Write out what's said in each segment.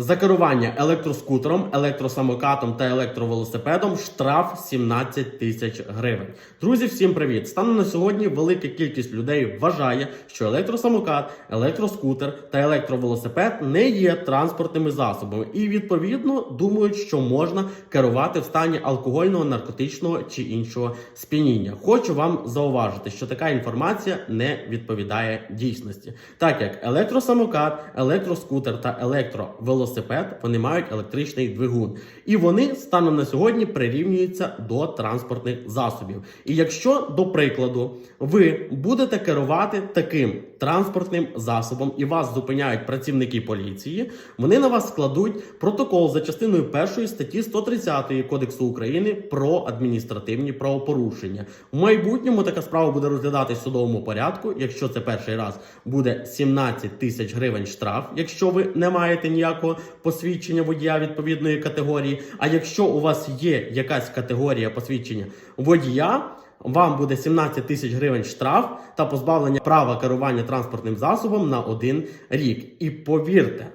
За керування електроскутером, електросамокатом та електровелосипедом штраф 17 тисяч гривень. Друзі, всім привіт! Станом на сьогодні велика кількість людей вважає, що електросамокат, електроскутер та електровелосипед не є транспортними засобами, і відповідно думають, що можна керувати в стані алкогольного, наркотичного чи іншого сп'яніння. Хочу вам зауважити, що така інформація не відповідає дійсності, так як електросамокат, електроскутер та електровелосипед вони мають електричний двигун, і вони станом на сьогодні прирівнюються до транспортних засобів. І якщо, до прикладу, ви будете керувати таким транспортним засобом і вас зупиняють працівники поліції, вони на вас складуть протокол за частиною першої статті 130 Кодексу України про адміністративні правопорушення. В майбутньому така справа буде розглядатись в судовому порядку. Якщо це перший раз буде 17 тисяч гривень штраф, якщо ви не маєте ніякого посвідчення водія відповідної категорії. А якщо у вас є якась категорія посвідчення водія. Вам буде 17 тисяч гривень штраф та позбавлення права керування транспортним засобом на один рік. І повірте,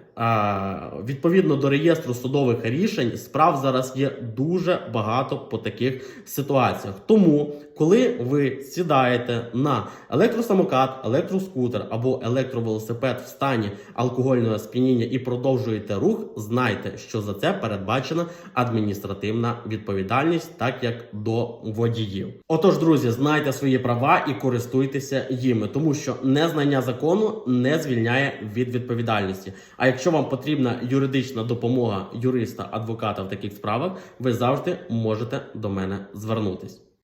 відповідно до реєстру судових рішень справ зараз є дуже багато по таких ситуаціях. Тому, коли ви сідаєте на електросамокат, електроскутер або електровелосипед в стані алкогольного сп'яніння і продовжуєте рух, знайте, що за це передбачена адміністративна відповідальність, так як до водіїв. Отож, друзі, знайте свої права і користуйтеся їми, тому що незнання закону не звільняє від відповідальності. А якщо вам потрібна юридична допомога юриста, адвоката в таких справах, ви завжди можете до мене звернутись.